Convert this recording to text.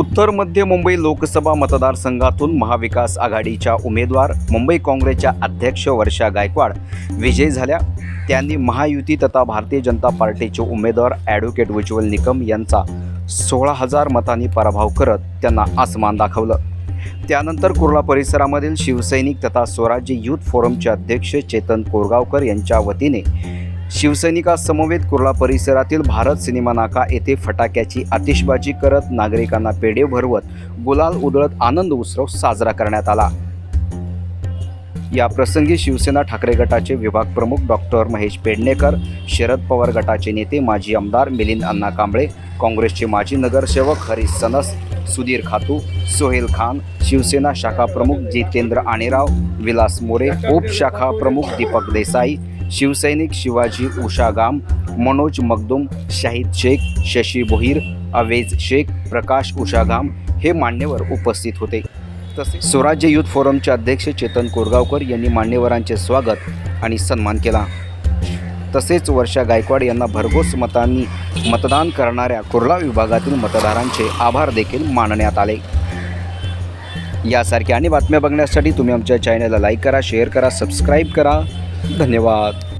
उत्तर मध्य मुंबई लोकसभा मतदारसंघातून महाविकास आघाडीच्या उमेदवार मुंबई काँग्रेसच्या अध्यक्ष वर्षा गायकवाड विजयी झाल्या. त्यांनी महायुती तथा भारतीय जनता पार्टीचे उमेदवार ॲडव्होकेट उज्ज्वल निकम यांचा सोळा हजार मतांनी पराभव करत त्यांना आसमान दाखवलं. त्यानंतर कुर्ला परिसरामधील शिवसैनिक तथा स्वराज्य युथ फोरमचे अध्यक्ष चेतन कोरगावकर यांच्या वतीने शिवसैनिकासमवेत कुर्ला परिसरातील भारत सिनेमा नाका येथे फटाक्याची आतिषबाजी करत नागरिकांना पेढे भरवत गुलाल उधळत आनंद उत्सव साजरा करण्यात आला. या प्रसंगी शिवसेना ठाकरे गटाचे विभाग प्रमुख डॉक्टर महेश पेडणेकर शरद पवार गटाचे नेते माजी आमदार मिलिंद अण्णा कांबळे काँग्रेसचे माजी नगरसेवक हरीश सनस सुधीर खातू सोहेल खान शिवसेना शाखा प्रमुख जितेंद्र आणेराव विलास मोरे उपशाखा प्रमुख दीपक देसाई शिवसैनिक शिवाजी उषा गाम मनोज मगदुम शाहिद शेख शशी बोहीर अवेज शेख प्रकाश उषा गाम हे मान्यवर उपस्थित होते. तसेच स्वराज्य युथ फोरमचे अध्यक्ष चेतन कोरगावकर यांनी मान्यवरांचे स्वागत आणि सन्मान केला. तसेच वर्षा गायकवाड यांना भरघोस मतांनी मतदान करणाऱ्या कुर्ला विभागातील मतदारांचे आभार देखील मानण्यात आले. यासारख्या आणि बातम्या बघण्यासाठी तुम्ही आमच्या चॅनलला लाईक करा शेअर करा सबस्क्राईब करा. धन्यवाद.